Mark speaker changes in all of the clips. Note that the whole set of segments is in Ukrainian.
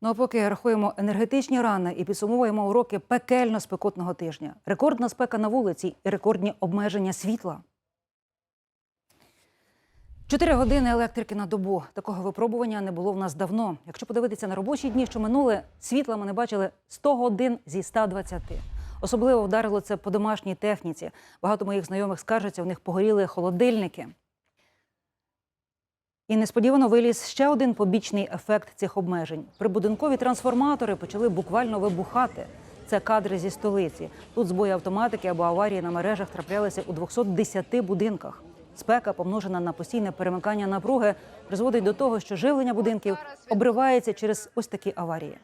Speaker 1: Ну а поки рахуємо енергетичні рани і підсумовуємо уроки пекельно спекотного тижня. Рекордна спека на вулиці і рекордні обмеження світла. Чотири години електрики на добу. Такого випробування не було в нас давно. Якщо подивитися на робочі дні, що минули, світла ми не бачили 100 годин зі 120. Особливо вдарило це по домашній техніці. Багато моїх знайомих скаржаться, у них погоріли холодильники. І несподівано виліз ще один побічний ефект цих обмежень. Прибудинкові трансформатори почали буквально вибухати. Це кадри зі столиці. Тут збої автоматики або аварії на мережах траплялися у 210 будинках. Спека, помножена на постійне перемикання напруги, призводить до того, що живлення будинків обривається через ось такі аварії.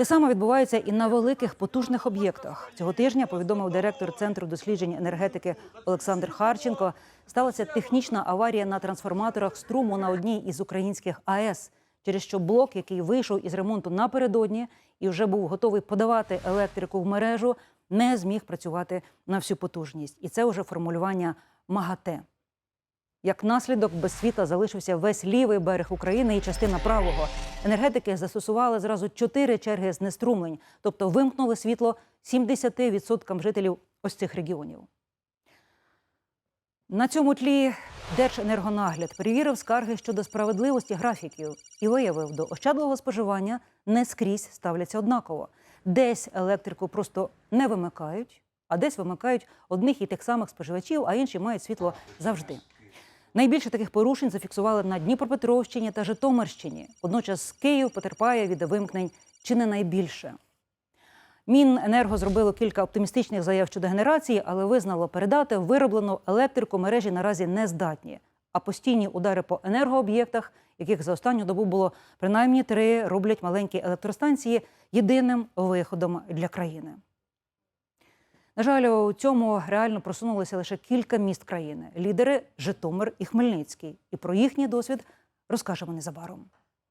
Speaker 1: Те саме відбувається і на великих потужних об'єктах. Цього тижня повідомив директор центру досліджень енергетики Олександр Харченко. Сталася технічна аварія на трансформаторах струму на одній із українських АЕС, через що блок, який вийшов із ремонту напередодні і вже був готовий подавати електрику в мережу, не зміг працювати на всю потужність. І це вже формулювання МАГАТЕ. Як наслідок без світла залишився весь лівий берег України і частина правого. Енергетики застосували зразу чотири черги знеструмлень, тобто вимкнули світло 70% жителів ось цих регіонів. На цьому тлі Держенергонагляд перевірив скарги щодо справедливості графіків і виявив, до ощадливого споживання не скрізь ставляться однаково. Десь електрику просто не вимикають, а десь вимикають одних і тих самих споживачів, а інші мають світло завжди. Найбільше таких порушень зафіксували на Дніпропетровщині та Житомирщині. Водночас Київ потерпає від вимкнень чи не найбільше. Міненерго зробило кілька оптимістичних заяв щодо генерації, але визнало передати вироблену електрику мережі наразі не здатні. А постійні удари по енергооб'єктах, яких за останню добу було принаймні три, роблять маленькі електростанції єдиним виходом для країни. На жаль, у цьому реально просунулися лише кілька міст країни: лідери Житомир і Хмельницький. І про їхній досвід розкажемо незабаром.